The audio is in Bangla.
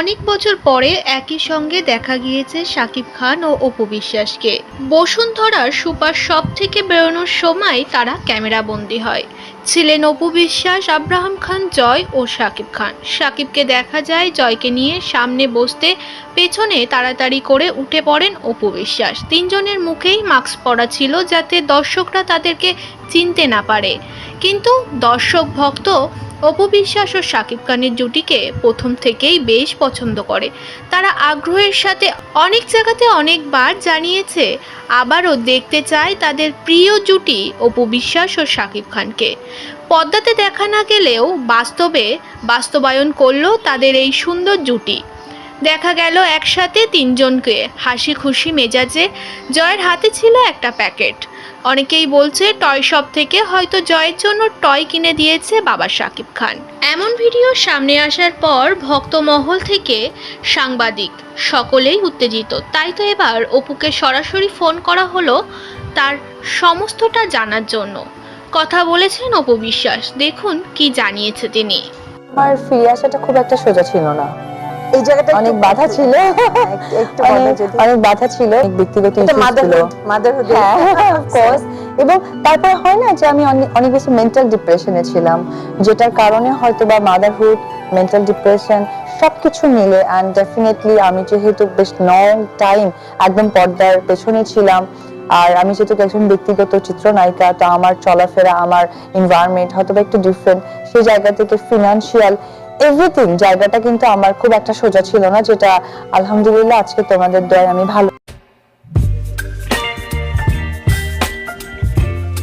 অনেক বছর পরে একই সঙ্গে দেখা গিয়েছে শাকিব খান ও অপু বিশ্বাসকে। বসুন্ধরার সুপার শপ থেকে বেরোনোর সময় তারা ক্যামেরাবন্দি হয়। ছিলেন অপু বিশ্বাস, আব্রাহাম খান, জয় ও শাকিব খান। শাকিবকে দেখা যায় জয়কে নিয়ে সামনে বসতে, পেছনে তাড়াতাড়ি করে উঠে পড়েন অপু বিশ্বাস। তিনজনের মুখেই মাস্ক পরা ছিল যাতে দর্শকরা তাদেরকে চিনতে না পারে। কিন্তু দর্শক ভক্ত অপু বিশ্বাস ও শাকিব খানের জুটিকে প্রথম থেকেই বেশ পছন্দ করে। তারা আগ্রহের সাথে অনেক জায়গাতে অনেকবার জানিয়েছে, আবারও দেখতে চায় তাদের প্রিয় জুটি অপু বিশ্বাস ও শাকিব খানকে। পদ্মাতে দেখা না গেলেও বাস্তবে বাস্তবায়ন করল তাদের এই সুন্দর জুটি। দেখা গেল একসাথে তিনজনকে হাসি খুশি মেজাজে, জয়ের হাতে ছিল একটা প্যাকেট। অনেকেই বলছে টয় শপ থেকে হয়তো জয়ের জন্য টয় কিনে দিয়েছে বাবা শাকিব খান। এমন ভিডিও সামনে আসার পর ভক্তমহল থেকে সাংবাদিক সকলেই উত্তেজিত। তাই তো এবার অপুকে সরাসরি ফোন করা হলো তার সমস্তটা জানার জন্য। কথা বলেছেন অপু বিশ্বাস। দেখুন কি জানিয়েছে তিনি। আমার ফিরে আসাটা খুব একটা সোজা ছিল না। এই জায়গাটা অনেক বাধা ছিল। একটু- অনেক- বাধা ছিল। ব্যক্তিগত ছিল। মাদারহুড হ্যাঁ এবং তারপর হয় না যে আমি অনেক বেশি মেন্টাল ডিপ্রেশনে ছিলাম যেটার কারণে হয়তো বা মাদারহুড মেন্টাল ডিপ্রেশন সবকিছু মিলে অ্যান্ড ডেফিনেটলি আমি যেহেতু বেশ লং টাইম একদম পর্দার পেছনে ছিলাম আর আমি যেহেতু একজন ব্যক্তিগত চিত্রনায়িকা তো আমার চলাফেরা আমার এনভায়রনমেন্ট হয়তো বা একটু ডিফারেন্ট সেই জায়গা থেকে ফিনান্সিয়াল এভরিথিং জায়গাটা কিন্তু আমার খুব একটা সোজা ছিল না, যেটা আলহামদুলিল্লাহ আজকে তোমাদের দয়ায় আমি ভালো